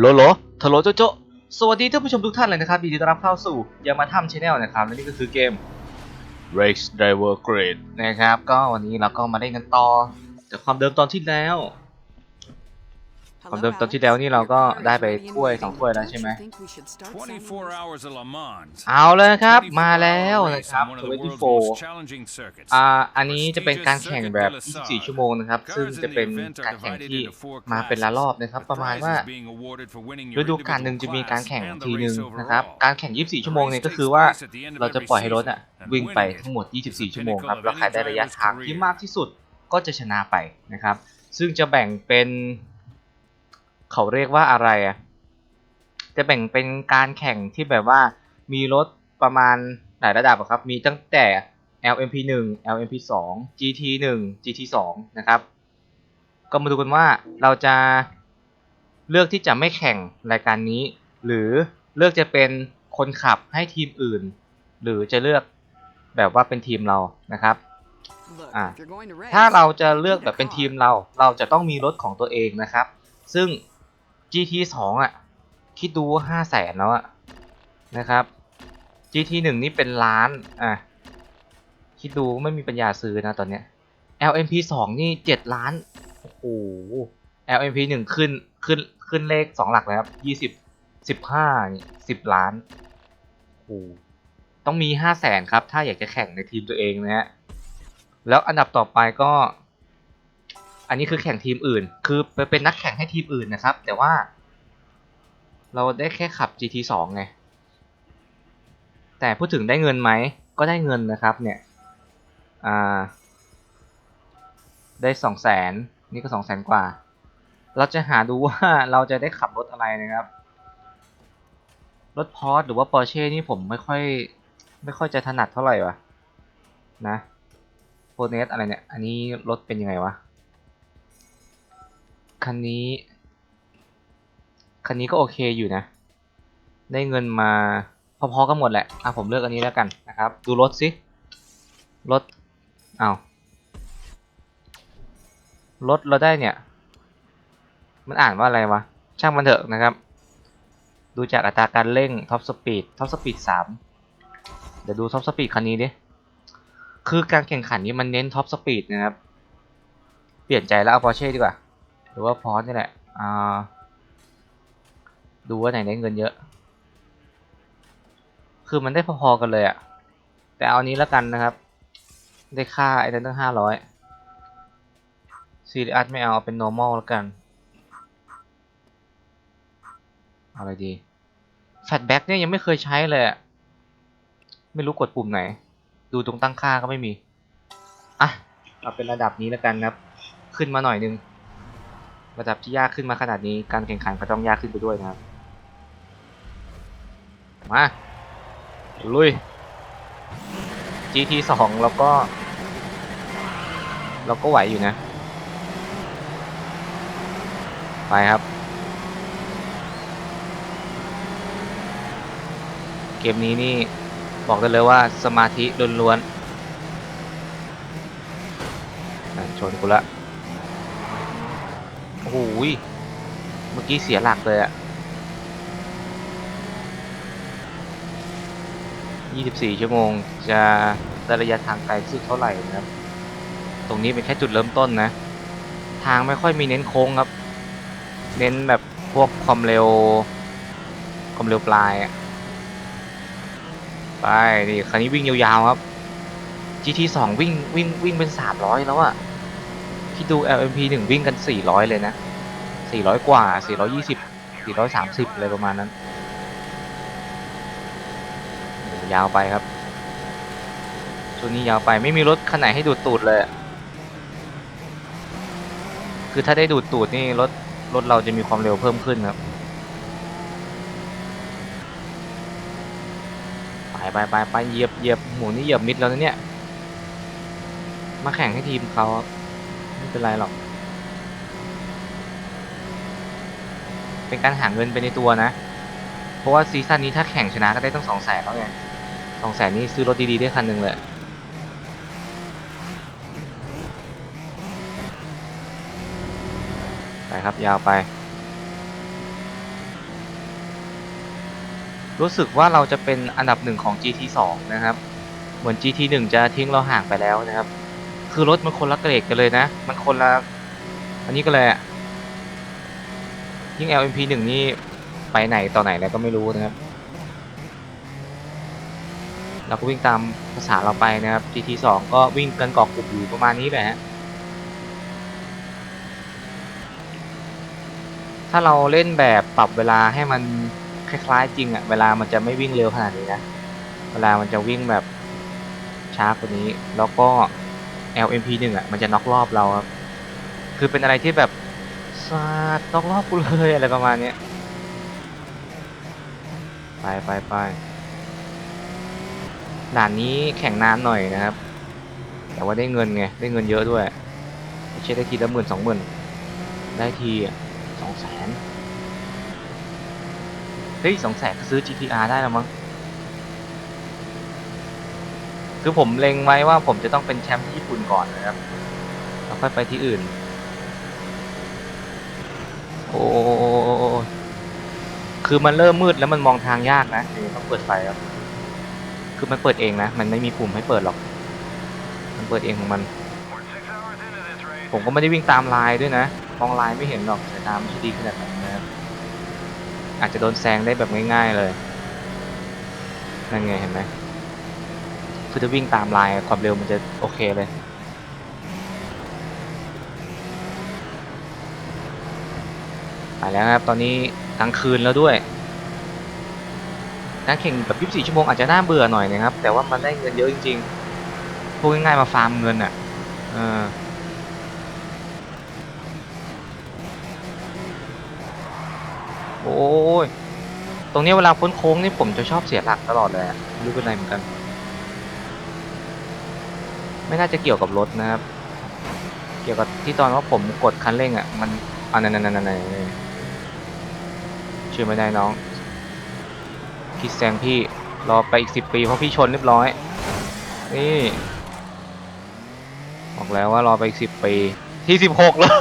โลโลทะโลโจโจสวัสดีท่านผู้ชมทุกท่านเลยนะครับยินดีต้อนรับเข้าสู่ยามาทำชาแนลนะครับและนี่ก็คือเกม Race Driver Grade นะครับ ก็วันนี้เราก็มาเล่นกันต่อจากความเดิมตอนที่แล้ว ความเดิมตอนที่แล้วนี่เราก็ได้ไปถ้วยสองถ้วยแล้วใช่ไหม24 hours of Le Mans. เอาเลยครับมาแล้ว24นะครับ on one of the world's 24 most challenging circuits. อ่าอันนี้จะเป็นการแข่งแบบ 24 ชั่วโมงนะครับ ซึ่งจะเป็นการแข่งที่มาเป็นละรอบนะครับ ประมาณว่าฤดูกาลหนึ่งจะมีการแข่งทีหนึ่งนะครับ การแข่ง 24 ชั่วโมงเนี่ยก็คือว่าเราจะปล่อยให้รถอะวิ่งไปทั้งหมด 24 ชั่วโมงครับแล้วใครได้ระยะทางที่มากที่สุดก็จะชนะไปนะครับ ซึ่งจะแบ่งเป็น เขาเรียกว่าอะไรอะจะแบ่งเป็นการแข่งที่แบบว่ามีรถประมาณหลายระดับอะครับ มีตั้งแต่ LMP1 LMP2 GT1 GT2 นะครับ ก็มาดูกันว่าเราจะเลือกที่จะไม่แข่งรายการนี้ หรือเลือกจะเป็นคนขับให้ทีมอื่น หรือจะเลือกแบบว่าเป็นทีมเรานะครับอะถ้าเราจะเลือกแบบเป็นทีมเรา เราจะต้องมีรถของตัวเองนะครับ ซึ่ง GT 2อะ คิดดูห้าแสนแล้วอะ นะครับ GT 1นี่เป็นล้าน อะ คิดดูไม่มีปัญญาซื้อนะตอนเนี้ย LMP 2นี่เจ็ดล้าน โอ้โห LMP 1ขึ้นขึ้นขึ้นเลขสองหลักเลยครับยี่สิบสิบห้าสิบล้าน โอ้โห ต้องมีห้าแสนครับ ถ้าอยากจะแข่งในทีมตัวเองนะฮะ แล้วอันดับต่อไปก็ อันนี้คือแข่งทีมอื่น คือไปเป็นนักแข่งให้ทีมอื่นนะครับ แต่ว่า เราได้แค่ขับ GT 2ไง แต่พูดถึงได้เงินไหม ก็ได้เงินนะครับเนี่ย อ่า ได้สองแสนนี่ก็สองแสนกว่า เราจะหาดูว่าเราจะได้ขับรถอะไรนะครับ รถพอร์ชหรือว่าปอร์เช่นี่ผมไม่ค่อย ไม่ค่อยจะถนัดเท่าไหร่วะนะโฟเนสอะไรเนี่ย อันนี้รถเป็นยังไงวะ คันนี้ คันนี้ก็โอเคอยู่นะ ได้เงินมาพอๆกันหมดแหละ อะผมเลือกอันนี้แล้วกันนะครับ ดูรถสิรถเอารถเราได้เนี่ย มันอ่านว่าอะไรวะ ช่างมันเถอะนะครับ ดูจากอัตราการเร่งท็อปสปีดท็อปสปีดสามเดี๋ยวดูท็อปสปีดคันนี้ดิ คือการแข่งขันนี้มันเน้นท็อปสปีดนะครับ เปลี่ยนใจแล้วเอา Porsche ดีกว่า รือว่าพอร์นี่แหละอ่าดูว่าไหนได้เงินเยอะ คือมันได้พอๆกันเลยอะแต่เอาอันนี้แล้วกันนะครับ ได้ค่าไอ้นั่นตั้งห้าร้อยซีรีอัสไม่เอาเอาเป็น normal แล้วกันเอาอะไรดีแฟตแบ็กเนี่ยยังไม่เคยใช้เลยไม่รู้กดปุ่มไหน ดูตรงตั้งค่าก็ไม่มี อะ เอาเป็นระดับนี้แล้วกันครับ ขึ้นมาหน่อยนึง ระดับที่ยากขึ้นมาขนาดนี้การแข่งขันก็ต้องยากขึ้นไปด้วยนะครับมาลุย GT 2แล้วก็เราก็ไหวอยู่นะ ไปครับ เกมนี้นี่บอกได้เลยว่าสมาธิล้วนๆชนกูละ โอ้โหยเมื่อกี้เสียหลักเลยอะ24 ชั่วโมงจะได้ระยะทางไกลสุดเท่าไหร่นะครับ ตรงนี้เป็นแค่จุดเริ่มต้นนะ ทางไม่ค่อยมีเน้นโค้งครับ เน้นแบบพวกความเร็ว ความเร็วปลายอะไปนี่คันนี้วิ่งยาวๆครับ GT 2วิ่งวิ่งวิ่งเป็น 300 แล้วอะ คิดดู LMP 1วิ่งกัน 400 เลยนะ 400 กว่า 420 430 อะไรประมาณนั้น ยาวไปครับช่วงนี้ยาวไปไม่มีรถคันไหนให้ดูดตูดเลย คือถ้าได้ดูดตูดนี่รถรถเราจะมีความเร็วเพิ่มขึ้นครับ ไปไปไปไปเหยียบเหยียบหมูนี่เหยียบมิดแล้วนะเนี่ย มาแข่งให้ทีมเขาครับ ไม่เป็นไรหรอก เป็นการหาเงินไปในตัวนะ เพราะว่าซีซั่นนี้ถ้าแข่งชนะก็ได้ตั้งสองแสนแล้วไงสองแสนนี่ซื้อรถดีๆได้คันหนึ่งเลยไปครับยาวไป รู้สึกว่าเราจะเป็นอันดับหนึ่งของ GT 2 นะครับ เหมือน GT 1 จะทิ้งเราห่างไปแล้วนะครับ คือรถมันคนละเกรดกันเลยนะ มันคนละ อันนี้ก็เลยยิ่ง LMP 1นี่ไปไหนต่อไหนแล้วก็ไม่รู้นะครับ เราก็วิ่งตามภาษาเราไปนะครับ GT 2ก็วิ่งกันเกาะกลุ่มอยู่ประมาณนี้แหละฮะถ้าเราเล่นแบบปรับเวลาให้มันคล้ายๆจริงอะเวลามันจะไม่วิ่งเร็วขนาดนี้นะ เวลามันจะวิ่งแบบช้ากว่านี้ แล้วก็ LMP 1อะมันจะน็อกรอบเราครับ คือเป็นอะไรที่แบบซาดน็อกรอบกูเลยอะไรประมาณเนี้ยไปไปไปด่านนี้แข่งนานหน่อยนะครับ แต่ว่าได้เงินไง ได้เงินเยอะด้วยไม่ใช่ได้ทีละหมื่นสองหมื่นได้ทีสองแสนเฮ้ยสองแสนซื้อ GTR ได้แล้วมั้ง คือผมเล็งไว้ว่าผมจะต้องเป็นแชมป์ที่ญี่ปุ่นก่อนนะครับแล้วค่อยไปที่อื่น โอ้คือมันเริ่มมืดแล้วมันมองทางยากนะเดี๋ยวต้องเปิดไฟครับ คือมันเปิดเองนะ มันไม่มีปุ่มให้เปิดหรอก มันเปิดเองของมัน ผมก็ไม่ได้วิ่งตามลายด้วยนะ มองลายไม่เห็นหรอกสายตาไม่ดีขนาดนั้นนะครับอาจจะโดนแซงได้แบบง่ายๆเลย นั่นไงเห็นไหม คือถ้าวิ่งตามลายความเร็วมันจะโอเคเลยไปแล้วครับตอนนี้กลางคืนแล้วด้วยการแข่งแบบ 24 ชั่วโมงอาจจะน่าเบื่อหน่อยนะครับ แต่ว่ามันได้เงินเยอะจริงๆพูดง่ายๆมาฟาร์มเงินอะเออโอ้ย ตรงนี้เวลาพ้นโค้งนี่ผมจะชอบเสียหลักตลอดเลยอะรู้เป็นไรเหมือนกัน ไม่น่าจะเกี่ยวกับรถนะครับ เกี่ยวกับที่ตอนว่าผมกดคันเร่งอะ มันอันนั้นนั่นนั่นช่วยไม่ได้น้อง คิดแซงพี่รอไปอีกสิบปีเพราะพี่ชนเรียบร้อย นี่บอกแล้วว่ารอไปอีกสิบปี ที่สิบหกแล้ว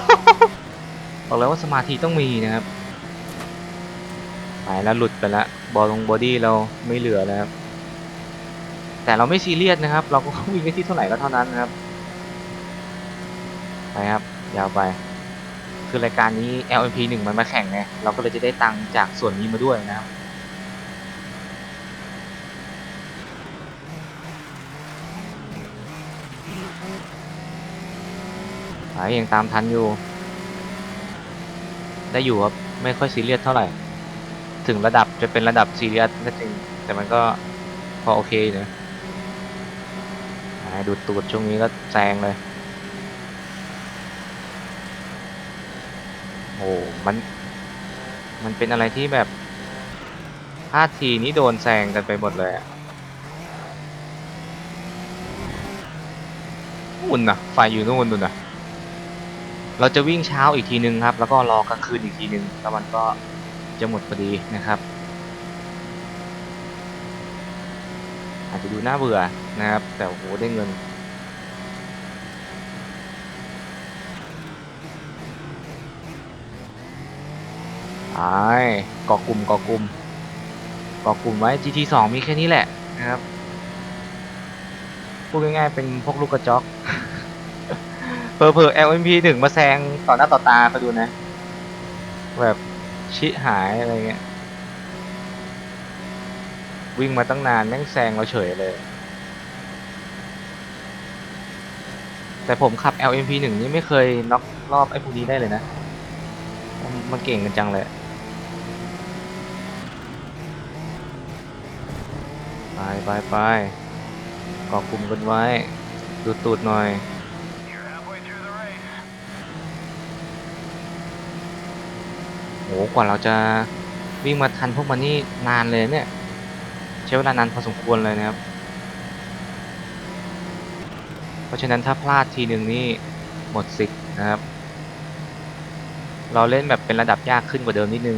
บอกแล้วว่าสมาธิต้องมีนะครับไปแล้วหลุดไปแล้วบอลลงบอดี้เราไม่เหลือแล้วครับ แต่เราไม่ซีเรียสนะครับ เราก็วิ่งได้ที่เท่าไหร่ก็เท่านั้นนะครับไปครับยาวไป คือรายการนี้ LMP 1มันมาแข่งไงเราก็เลยจะได้ตังค์จากส่วนนี้มาด้วยนะครับหายยังตามทันอยู่ ได้อยู่ครับไม่ค่อยซีเรียสเท่าไหร่ ถึงระดับจะเป็นระดับซีเรียสก็จริงแต่มันก็พอโอเคอยู่นะหาย ดูตูดช่วงนี้ก็แซงเลย โอ้มัน มันเป็นอะไรที่แบบพลาทีนี้โดนแซงกันไปหมดเลยอะนู่นนะไฟอยู่นู่นนู่นนะเราจะวิ่งเช้าอีกทีนึงครับ แล้วก็รอกลางคืนอีกทีนึงแล้วมันก็จะหมดพอดีนะครับ อาจจะดูน่าเบื่อ นะครับ แต่โหได้เงินไปเกาะกลุ่มเกาะกลุ่มเกาะกลุ่มไว้ GT 2มีแค่นี้แหละนะครับ พูดง่ายๆ เป็นพวกลูกกระจอกเพอเพอ LMP หนึ่งมาแซงต่อหน้าต่อตาไปดูนะ แบบชิหายอะไรเงี้ย วิ่งมาตั้งนานแม่งแซงเราเฉยเลย แต่ผมขับ LMP หนึ่งนี่ไม่เคยน็อกรอบไอ้พวกนี้ได้เลยนะ มันเก่งกันจังเลยไปไปไปเกาะกลุ่มกันไว้ ดูตูดหน่อย โห กว่าเราจะวิ่งมาทันพวกมันนี่นานเลยเนี่ย ใช้เวลานานพอสมควรเลยนะครับ เพราะฉะนั้นถ้าพลาดทีหนึ่งนี่หมดสิทธิ์นะครับ เราเล่นแบบเป็นระดับยากขึ้นกว่าเดิมนิดนึง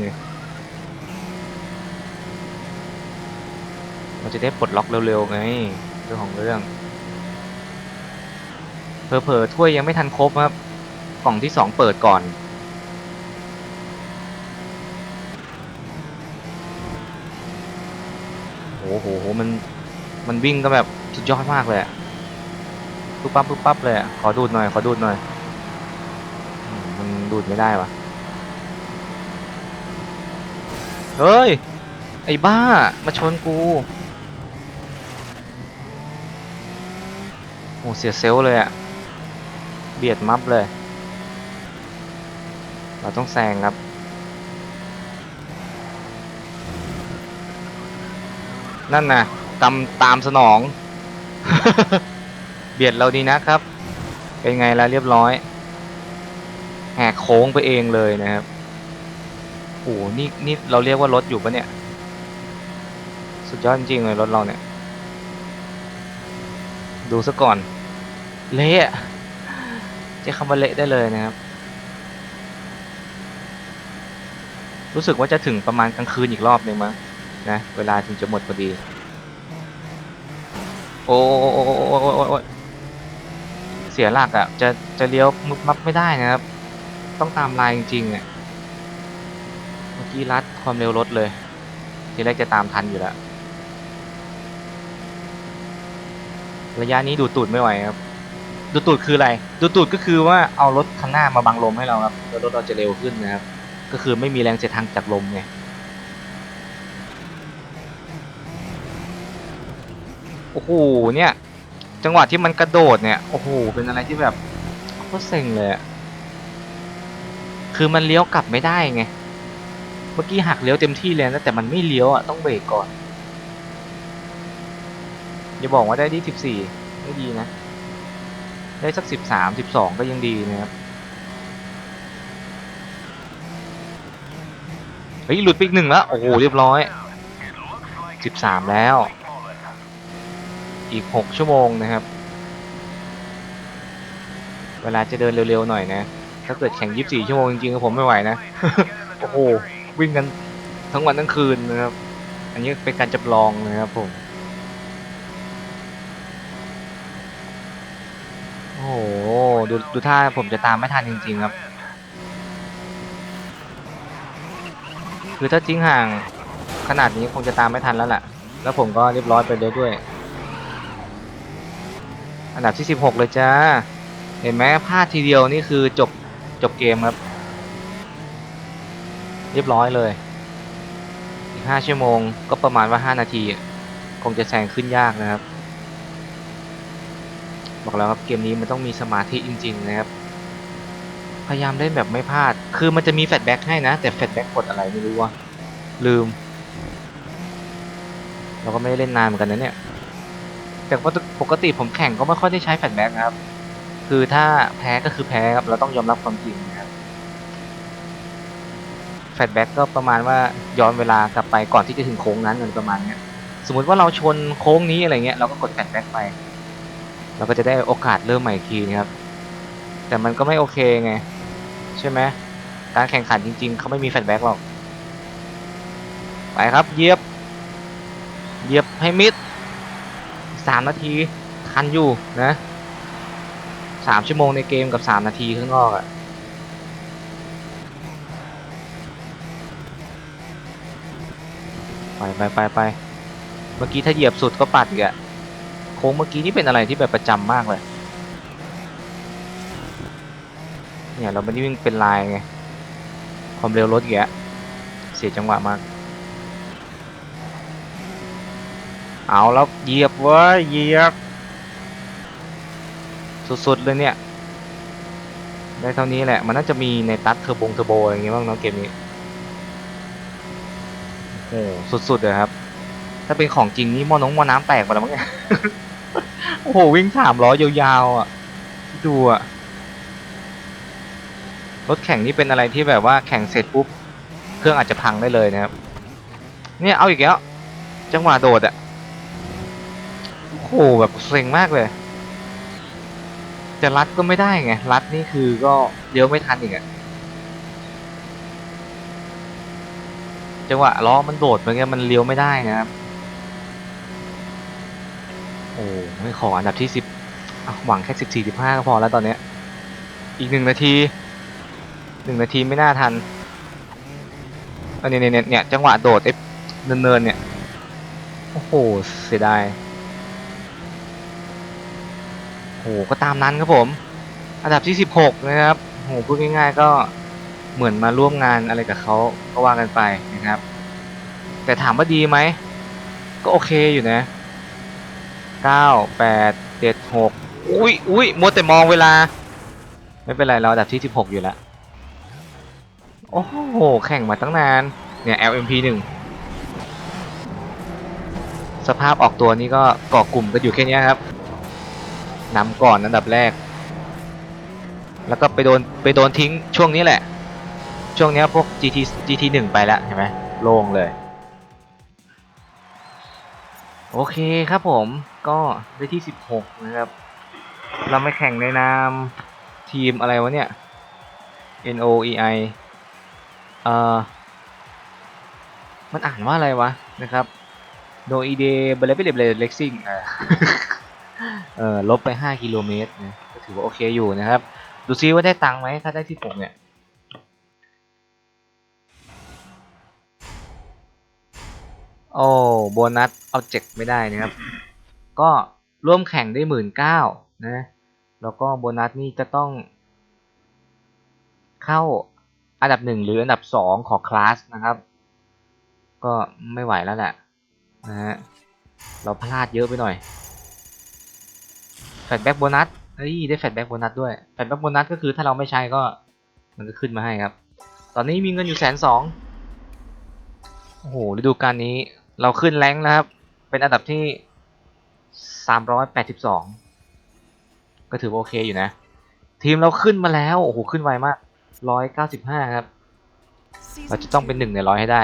เราจะได้ปลดล็อกเร็วๆไงเรื่องของเรื่องเผลอๆถ้วยยังไม่ทันครบครับกล่องที่สองเปิดก่อนโอ้โหโหมันมันวิ่งก็แบบสุดยอดมากเลยอะ ปุ๊บปั๊บปุ๊บปั๊บเลยอะขอดูดหน่อย ขอดูดหน่อยอืมมันดูดไม่ได้วะเฮ้ย ไอ้บ้า มาชนกู โอ้เสียเซลลเลยอะเบียดมับเลย เราต้องแซงครับ นั่นนะกำตามสนอง เบียดเราดีนะครับ เป็นไงแล้วเรียบร้อย แหกโค้งไปเองเลยนะครับโอ้นี่นี่เราเรียกว่ารถอยู่ปะเนี่ย สุดยอดจริงเลยรถเราเนี่ย ดูซะก่อน เละจะคำว่าเละได้เลยนะครับ รู้สึกว่าจะถึงประมาณกลางคืนอีกรอบหนึ่งมั้งนะ เวลาถึงจะหมดพอดี โอ้โอ้โอ้โอ้โอ้ สียหลักอะ่ะจะจะเลี้ยวมุบมับไม่ได้นะครับ ต้องตามลายจริงๆอะเมื่อกี้ลัดความเร็วลดเลย ทีแรกจะตามทันอยู่แล้วระยะนี้ดูดตูดไม่ไหวครับ ดูดตูดคืออะไร ดูดตูดก็คือว่าเอารถข้างหน้ามาบังลมให้เราครับแล้วรถเราจะเร็วขึ้นนะครับ ก็คือไม่มีแรงเสียดทางจากลมไงโอ้โหเนี่ย จังหวะที่มันกระโดดเนี่ยโอ้โหเป็นอะไรที่แบบโคตรเซ็งเลยอะคือมันเลี้ยวกลับไม่ได้ไงเมื่อกี้หักเลี้ยวเต็มที่เลยนะแต่มันไม่เลี้ยวอะต้องเบรกก่อนอย่าบอกว่าได้ที่สิบสี่ไม่ดีนะ ได้สักสิบสามสิบสองก็ยังดีนะครับเฮ้ยหลุดไปอีกหนึ่งแล้วโอ้โหเรียบร้อยสิบสามแล้ว อีกหกชั่วโมงนะครับ เวลาจะเดินเร็วๆหน่อยนะ ถ้าเกิดแข่งยี่สิบสี่ชั่วโมงจริงๆก็ผมไม่ไหวนะ โอ้โห วิ่งกันทั้งวันทั้งคืนนะครับ อันนี้เป็นการจำลองนะครับผม โอ้โห ดูดูท่าผมจะตามไม่ทันจริงๆครับ คือถ้าทิ้งห่างขนาดนี้คงจะตามไม่ทันแล้วแหละแล้วผมก็เรียบร้อยไปเลยด้วย อันดับที่ 16 เลยจ้า เห็นไหมพลาดทีเดียวนี่คือจบจบเกมครับ เรียบร้อยเลย อีก 5 ชั่วโมงก็ประมาณว่า 5 นาที คงจะแซงขึ้นยากนะครับ บอกแล้วครับเกมนี้มันต้องมีสมาธิจริง ๆ นะครับ พยายามเล่นแบบไม่พลาด คือมันจะมีแฟลชแบ็กให้นะ แต่แฟลชแบ็กกดอะไรไม่รู้ว่าลืม เราก็ไม่ได้เล่นนานเหมือนกันนะเนี่ย แต่ว่า ปกติผมแข่งก็ไม่ค่อยได้ใช้แฟลชแบ็กครับ คือถ้าแพ้ก็คือแพ้ครับ เราต้องยอมรับความจริงครับแฟลชแบ็กก็ประมาณว่าย้อนเวลากลับไปก่อนที่จะถึงโค้งนั้นอะไรประมาณเนี้ย สมมุติว่าเราชนโค้งนี้อะไรเงี้ยเราก็กดแฟลชแบ็กไป เราก็จะได้โอกาสเริ่มใหม่อีกทีนะครับ แต่มันก็ไม่โอเคไง ใช่ไหมการแข่งขันจริง ๆ เขาไม่มีแฟลชแบ็กหรอก ไปครับเยียบ เยียบให้มิด สามนาทีทันอยู่นะสามชั่วโมงในเกมกับสามนาทีข้างนอกอะไปไปไปไปเมื่อกี้ถ้าเหยียบสุดก็ปัดอีกอะโค้งเมื่อกี้นี่เป็นอะไรที่แบบประจำมากเลย เนี่ยเราไม่ได้วิ่งเป็นลายไง ความเร็วรถอีกแล้วเสียจังหวะมาก เอาแล้วเหยียบเว้ยเหยียบ สุดๆเลยเนี่ย ได้เท่านี้แหละ มันน่าจะมีในตัดเทอร์บงเทอร์โบอะไรอย่างเงี้ยบ้างเนาะเกมนี้โอ้สุดๆเลยครับ ถ้าเป็นของจริงนี่มอน้องมอน้ำแตกหมดแล้วมั้งเนี่ยโอ้โหวิ่งสามล้อยาวๆอะดูอะรถแข่งนี่เป็นอะไรที่แบบว่าแข่งเสร็จปุ๊บ เครื่องอาจจะพังได้เลยนะครับ เนี่ยเอาอีกแล้วจังหวะโดดอะ โอ้โหแบบเซ็งมากเลย จะรัดก็ไม่ได้ไง รัดนี่คือก็เลี้ยวไม่ทันอีกอะจังหวะล้อมันโดดไปเงี้ยมันเลี้ยวไม่ได้นะครับ โอ้ไม่ขออันดับที่สิบหวังแค่สิบสี่สิบห้าก็พอแล้วตอนเนี้ย อีกหนึ่งนาทีหนึ่งนาทีไม่น่าทันอันนี้เนี่ยเนี่ยเนี่ยจังหวะโดดเอฟเนินๆเนี่ย โอ้โห เสียดาย โหก็ตามนั้นครับผม อันดับที่ 16 นะครับโหพูดง่ายๆก็เหมือนมาร่วมงานอะไรกับเขาก็ว่ากันไปนะครับ แต่ถามว่าดีไหม ก็โอเคอยู่นะ 9 8 7 6 อุ้ยอุ้ยมัวแต่มองเวลา ไม่เป็นไรเราอันดับที่ 16 อยู่แล้ว โอ้โห แข่งมาตั้งนาน เนี่ย LMP 1 สภาพออกตัวนี้ก็เกาะกลุ่มกันอยู่แค่นี้ครับ นำก่อนอันดับแรก แล้วก็ไปโดนไปโดนทิ้งช่วงนี้แหละ ช่วงเนี้ยพวก GT GT 1ไปแล้วเห็นไหมโล่งเลย โอเคครับผมก็ได้ที่ 16 นะครับ เราไม่แข่งในนามทีมอะไรวะเนี่ย NOEI เอ่อ มันอ่านว่าอะไรวะนะครับโดย ide b l e b l e b l e l e x i n g เออ เออลบไป5กิโลเมตรนะก็ถือว่าโอเคอยู่นะครับ ดูซิว่าได้ตังค์ไหมถ้าได้ที่ผมเนี่ยโอ้โบนัสเอาเจ็กไม่ได้นะครับ ก็ร่วมแข่งได้หมื่นเก้านะแล้วก็โบนัสนี่จะต้อง เข้าอันดับหนึ่งหรืออันดับสองของคลาสนะครับ ก็ไม่ไหวแล้วแหละนะฮะเราพลาดเยอะไปหน่อย แฟดแบ็กโบนัสเฮ้ยได้แฟดแบ็กโบนัสด้วยแฟดแบ็กโบนัสก็คือถ้าเราไม่ใช้ก็ มันก็ขึ้นมาให้ครับ ตอนนี้มีเงินอยู่แสนสองโอ้โหฤดูกาลนี้เราขึ้นแรงค์แล้วครับ เป็นอันดับที่382ก็ถือว่าโอเคอยู่นะ ทีมเราขึ้นมาแล้ว โอ้โห ขึ้นไวมาก195ครับ เราจะต้องเป็นหนึ่งในร้อยให้ได้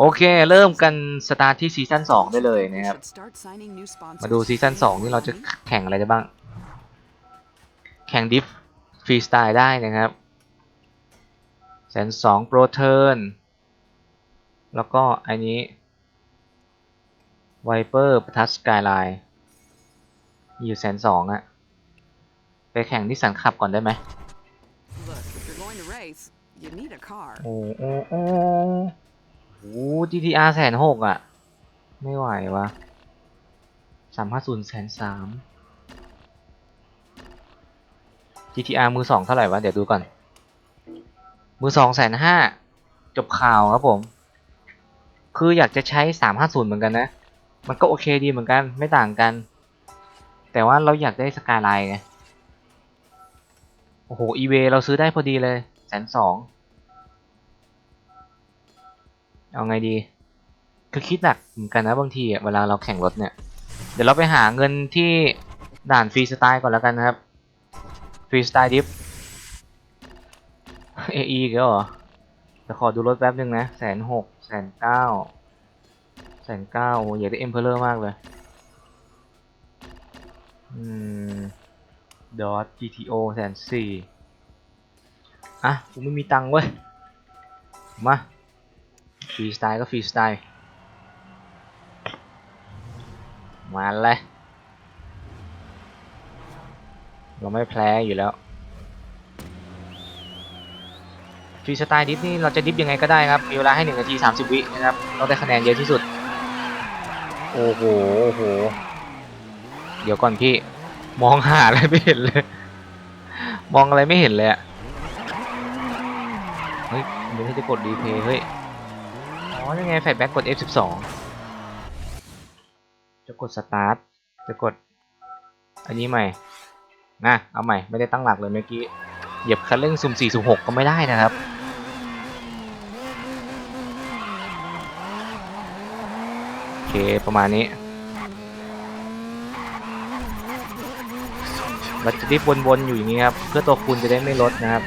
โอเค เริ่มกันสตาร์ทที่ซีซั่น2ได้เลยนะครับ มาดูซีซั่น2นี่เราจะแข่งอะไรได้บ้าง แข่งดิฟฟรีสไตล์ได้นะครับแสนสองโปรเทิร์นแล้วก็อันนี้ไวเปอร์ปทัสกายไลน์อยู่แสนสองอะไปแข่งที่สันขับก่อนได้ไหม you need a car. โอ้โอ้โอ้โห GTR แสนหกอะ ไม่ไหววะสามห้าศูนย์แสนสาม GTR มือสองเท่าไหร่วะ เดี๋ยวดูก่อน มือสองแสนห้าจบข่าวครับผม คืออยากจะใช้สามห้าศูนย์เหมือนกันนะ มันก็โอเคดีเหมือนกันไม่ต่างกัน แต่ว่าเราอยากได้สกายไลน์ไง โอ้โห อีเวเราซื้อได้พอดีเลย สนสองเอาไงดีคือคิดหนักเหมือนกันนะบางทีอะเวลาเราแข่งรถเนี่ย เดี๋ยวเราไปหาเงินที่ด่านฟรีสไตล์ก่อนแล้วกันนะครับฟรีสไตล์ดิฟเอไอีก็เหรอจะขอดูรถแป๊บนึงนะแสนหกแสนเก้าแสนเก้าโอ้อยากได้เอ็มเพลเลอร์มากเลยอืมดอท GTO แสนสี่ อะกูไม่มีตังค์เว้ย มาฟรีสไตล์ก็ฟรีสไตล์ มาเลย เราไม่แพ้อยู่แล้วฟรีสไตล์ดิฟนี่เราจะดิฟยังไงก็ได้ครับ มีเวลาให้ 1 นาที 30 วินะครับ เราได้คะแนนเยอะที่สุด โอ้โห โอ้โห เดี๋ยวก่อนพี่ มองหาอะไรไม่เห็นเลย มองอะไรไม่เห็นเลยอะ เฮ้ยเดี๋ยวจะกดรีเพย์เฮ้ย อ๋อยังไงแฟลชแบ็กกด F12 จะกดสตาร์ทจะกด อันนี้ใหม่นะเอาใหม่ ไม่ได้ตั้งหลักเลยเมื่อกี้ เหยียบคันเร่งสุ่ม4สุ่ม6ก็ไม่ได้นะครับโอเค ประมาณนี้เราจะดิฟวนๆอยู่อย่างนี้ครับ เพื่อตัวคูณจะได้ไม่ลดนะครับ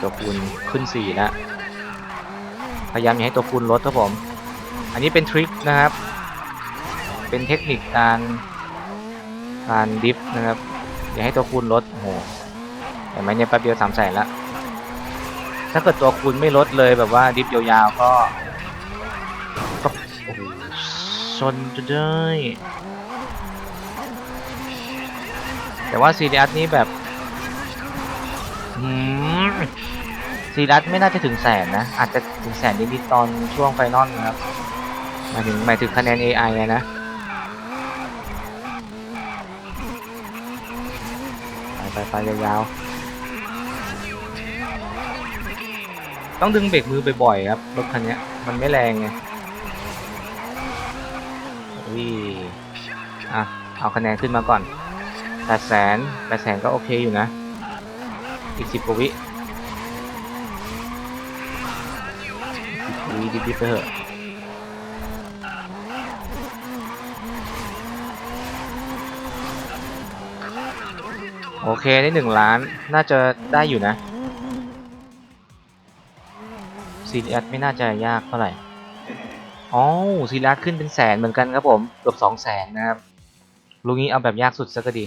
ตัวคูณขึ้น4แล้วพยายามอย่าให้ตัวคูณลดครับผม อันนี้เป็นทริคนะครับ เป็นเทคนิคการการดิฟนะครับ อย่าให้ตัวคูณลดโอ้โหแต่ไหมเนี่ยแป๊บเดียวสามแสนละถ้าเกิดตัวคูณไม่ลดเลยแบบว่าดิฟยาวๆก็ก็โอ้โหชนจะได้แต่ว่าซีเรียสนี้แบบ อืม ซีรัสไม่น่าจะถึงแสนนะ อาจจะถึงแสนนิดๆตอนช่วงไฟนอลนะครับหมายถึงหมายถึงคะแนน AI อะนะไปไปไปยาวๆต้องดึงเบรกมือบ่อยๆครับรถคันนี้มันไม่แรงไงวิอะเอาคะแนนขึ้นมาก่อนแปดแสนแปดแสนก็โอเคอยู่นะ อีกสิบกว่าวิ สิบกว่าวิดิบๆไปเถอะโอเคได้หนึ่งล้านน่าจะได้อยู่นะซีรีสไม่น่าจะยากเท่าไหร่อ๋อซีรีสขึ้นเป็นแสนเหมือนกันครับผมเกือบสองแสนนะครับลุงนี้เอาแบบยากสุดซะก็ดี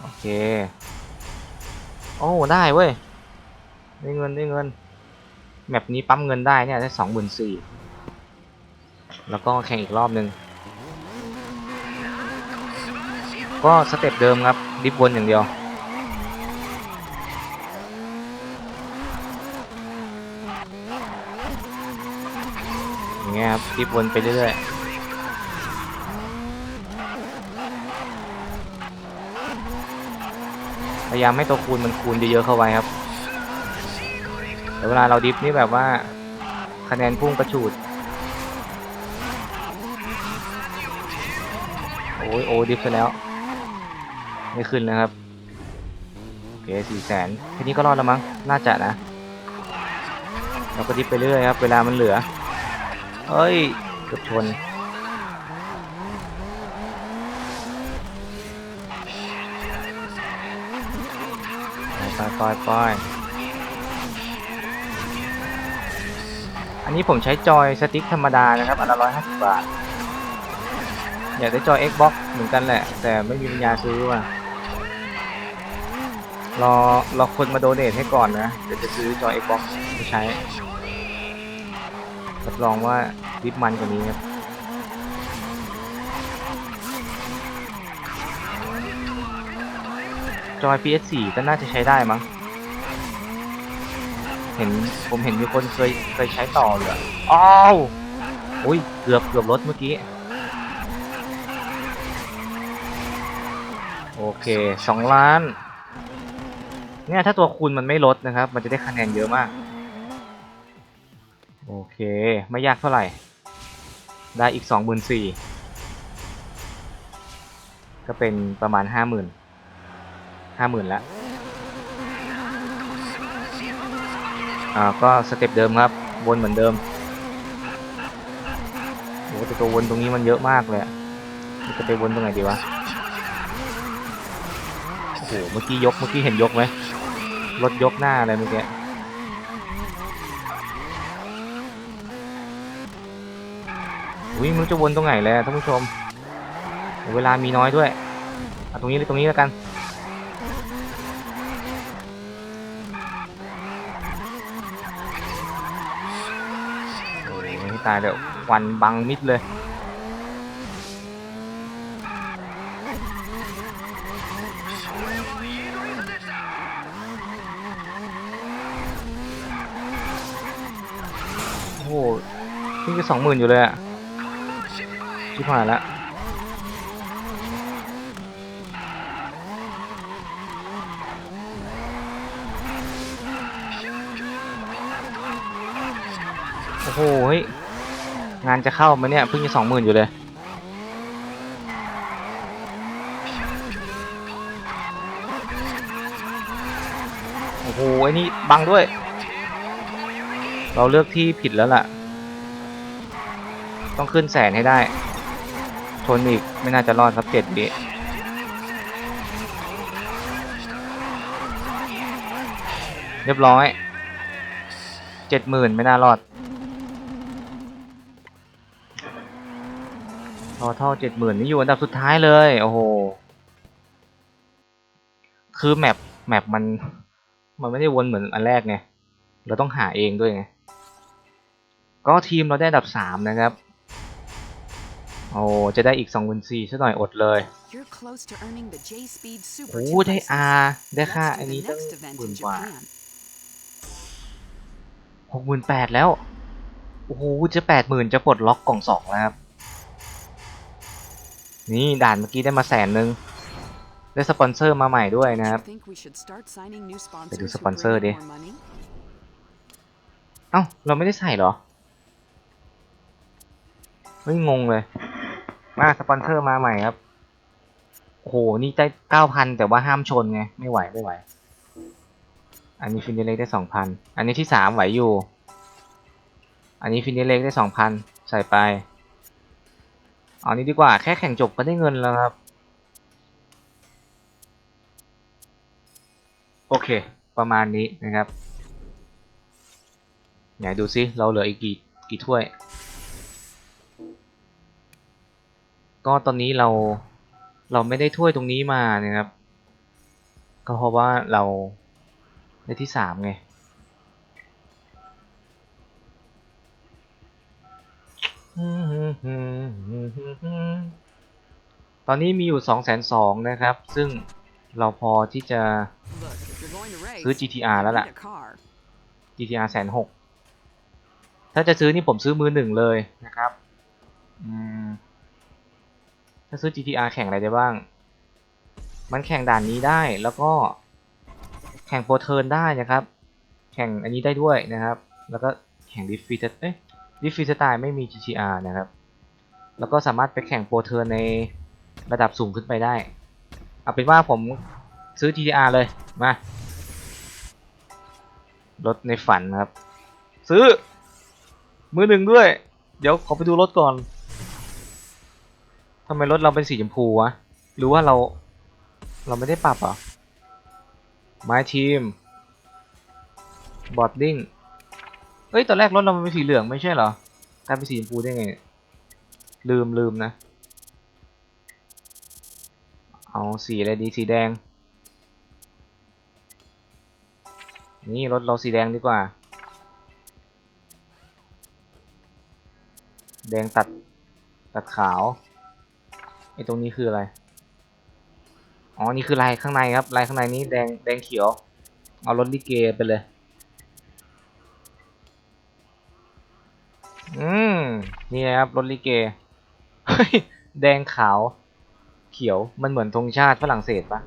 โอเค โอ้ได้เว้ยได้เงินได้เงิน แมปนี้ปั๊มเงินได้เนี่ยได้สองหมื่นสี่แล้วก็แข่งอีกรอบหนึ่งก็สเต็ปเดิมครับดิฟวนอย่างเดียว อย่างเงี้ยครับดิฟวนไปเรื่อยๆพยายามให้ตัวคูณมันคูณเยอะๆเข้าไว้ครับ แต่เวลาเราดิฟนี่แบบว่าคะแนนพุ่งกระฉูด โอ้ยโอ้ดิฟไปแล้ว ไม่ขึ้นนะครับ โอเคสี่แสนแค่นี้ก็รอดแล้วมั้ง น่าจะนะ เราก็ดิฟไปเรื่อยครับ เวลามันเหลือ เอ้ย เกือบชนไปไปไปอัน นี้ผมใช้จอยสติ๊กธรรมดานะครับอันละร้อยห้าสิบบาท อยากได้จอย Xbox เหมือนกันแหละ แต่ไม่มีปัญญาซื้อว่ะรอรอคนมาโดเนทให้ก่อนนะเดี๋ยวจะซื้อจอย Xbox ไปใช้รับรองว่าริบมันกว่านี้ครับจอย PS4 ก็น่าจะใช้ได้มั้ง เห็นผมเห็นมีคนเคยเคยใช้ต่อเลยอะอ้าวอุ้ยเกือบเกือบรถเมื่อกี้ โอเคสองล้าน เนี่ยถ้าตัวคูณมันไม่ลดนะครับ มันจะได้คะแนนเยอะมาก โอเค ไม่ยากเท่าไหร่ ได้อีกสองหมื่นสี่ก็เป็นประมาณห้าหมื่นห้าหมื่นแล้ว อ่าก็สเต็ปเดิมครับ วนเหมือนเดิมโอ้แต่ตัววนตรงนี้มันเยอะมากเลยจะไปวนตรงไหนดีวะโอ้โหเมื่อกี้ยกเมื่อกี้เห็นยกไหมรถยกหน้าอะไรเมื่อกี้อุ้ยมันจะวนตรงไหนแล้วท่านผู้ชม เวลามีน้อยด้วยเอาตรงนี้เลยตรงนี้แล้วกัน โอ้ยให้ ตายเดี๋ยวควันบังมิดเลยโอ้โหเพิ่งจะสองหมื่นอยู่เลยอะชิบหายละโอ้โหเฮ้ยงานจะเข้ามาเนี่ยเพิ่งจะสองหมื่นอยู่เลยโอ้โหไอ้นี่บังด้วย เราเลือกที่ผิดแล้วล่ะ ต้องขึ้นแสนให้ได้ชนอีกไม่น่าจะรอดครับเจ็ดวิเรียบร้อยเจ็ดหมื่นไม่น่ารอด อท่อเจ็ดหมื่นนี่อยู่อันดับสุดท้ายเลย โอ้โห คือแมปแมปมัน มันไม่ได้วนเหมือนอันแรกไง เราต้องหาเองด้วยไง ก็ทีมเราได้อันดับสามนะครับ โอ้ จะได้อีก2 4 0 0 0ซะหน่อยอดเลย You're close to earning the J Speed Super โอ้ Chip ได้ license. อาได้ค่า Let's do อัน the นี้ตั้ง next event หมื่น in กว่า Japan. หกหมื่นแปดแล้ว โอ้โห จะแปดหมื่นจะปลดล็อกกล่องสองแล้วครับ นี่ด่านเมื่อกี้ได้มาแสนหนึ่งได้สปอนเซอร์มาใหม่ด้วยนะครับ Think we should start signing new ไปดู sponsors ส who ปอนเซอร์ bring ดิ in more money? เอ้า เราไม่ได้ใส่เหรอ เฮ้ย งงเลย มาสปอนเซอร์มาใหม่ครับ โอ้โห นี่ได้เก้าพันแต่ว่าห้ามชนไง ไม่ไหว ไม่ไหว อันนี้ฟินเดเล็กได้สองพัน อันนี้ที่สามไหวอยู่ อันนี้ฟินเดเล็กได้สองพัน ใส่ไป เอานี้ดีกว่าแค่แข่งจบก็ได้เงินแล้วครับ โอเค ประมาณนี้นะครับไหนดูซิเราเหลืออีกกี่กี่ถ้วย ก็ตอนนี้เราเราไม่ได้ถ้วยตรงนี้มานะครับ ก็เพราะว่าเราได้ที่สามไง ตอนนี้มีอยู่สองแสนสองนะครับ ซึ่งเราพอที่จะซื้อ GTR แล้วล่ะ GTR แสนหกถ้าจะซื้อนี่ผมซื้อมือหนึ่งเลยนะครับ ถ้าซื้อ GTR แข่งอะไรได้บ้าง มันแข่งด่านนี้ได้แล้วก็แข่งโปรเทิร์นได้นะครับ แข่งอันนี้ได้ด้วยนะครับ แล้วก็แข่งดิฟฟีเอ้ย ดิฟฟีสไตล์ไม่มี GTR นะครับ แล้วก็สามารถไปแข่งโปรเทิร์ในระดับสูงขึ้นไปได้ เอาเป็นว่าผมซื้อ GTR เลย มา รถในฝันครับ ซื้อ มือหนึ่งด้วย เดี๋ยวขอไปดูรถก่อนทำไมรถเราเป็นสีชมพูวะ หรือว่าเรา เราไม่ได้ปรับเหรอ My Team Boarding เอ้ยตอนแรกรถเรามันเป็นสีเหลืองไม่ใช่เหรอกลายเป็นสีชมพูได้ไง ลืมลืมนะ เอาสีอะไรดีสีแดง นี่รถเราสีแดงดีกว่า แดงตัดตัดขาว ไอ้ตรงนี้คืออะไร อ๋อ นี่คือลายข้างในครับ ลายข้างในนี้แดงแดงเขียว เอารถลิเกไปเลย อืมนี่นะครับรถลิเกแดงขาวเขียวมันเหมือนธงชาติฝรั่งเศสปะ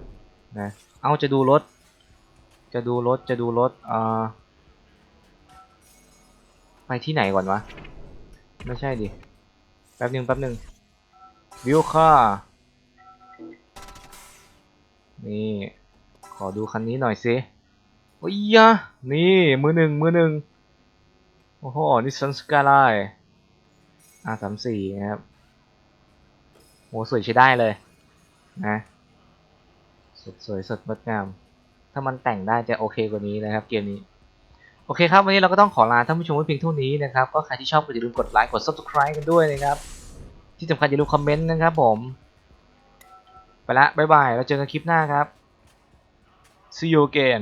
นะเอาจะดูรถ จะดูรถจะดูรถเอ่อไปที่ไหนก่อนวะ ไม่ใช่ดิ แป๊บหนึ่งแป๊บหนึ่งวิวค่านี่ ขอดูคันนี้หน่อยสิโอ้ยยะนี่ มือหนึ่งมือหนึ่ง อ้โหนี่ซันสกาไลอาสามสี่นะครับโหสวยใช้ได้เลยนะสดสวยสดงดงาม ถ้ามันแต่งได้จะโอเคกว่านี้นะครับเกมนี้ โอเคครับ วันนี้เราก็ต้องขอลาท่านผู้ชมไว้เพียงเท่านี้นะครับ ก็ใครที่ชอบก็อย่าลืมกดไลค์กด subscribe กันด้วยนะครับ ที่สำคัญอย่าลืมคอมเมนต์นะครับผม ไปละบ๊ายบาย แล้วเจอกันคลิปหน้าครับ see you again